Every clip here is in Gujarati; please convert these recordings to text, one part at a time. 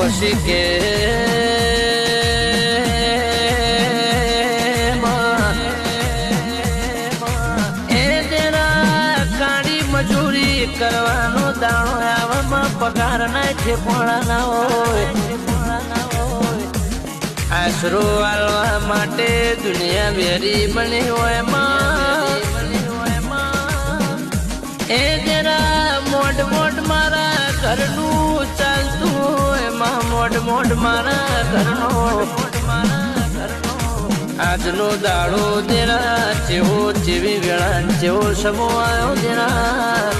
ડોશી કે મજૂરી કરવાનો દાણો આવવામાં પગાર ના છે હોય. આશરો આલવા માટે દુનિયા વેરી બની હોય એ જરા મોડ મોડ મારા ઘરનું હોયમાં મોડ મોડ મારા ઘરનો. આજનો દાડો દેરા જેવો જેવી વેળા જેવો સમો આવ્યો દેરા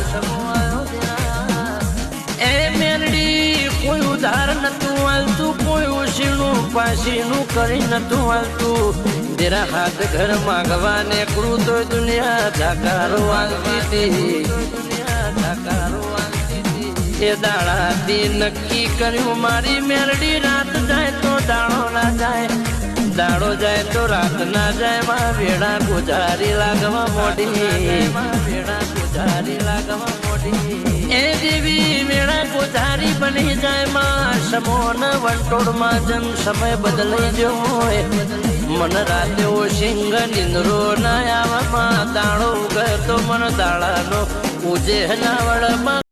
એ મેરડી કોઈ ઉધાર નતું હાલતું કોઈ ઉશીનું પાસીનું કરી નતું હાલતું જરા હાથ ઘર માગવા ને તો દુનિયા ધાકારો હાલતી હતી. એ દાડાથી નક્કી કર્યું, મારી મેરડી રાત જાય તો દાડો ના જાય. દાડો જાય તો રાત ના જાય, માં વેડા ગુજારી લાગવા મોડી વેડા ગુજારી લાગવા મોડી એ દેવી વેડા ગુજારી બની જાય, માં સમોન વંટોળમાં જન સમય બદલાઈ ગયો હોય. મન રાતે ઓ સિંગ નિંદરો ના આવવામાં દાડો ઉગતો મન દાડાનો ઉજે ના વળમાં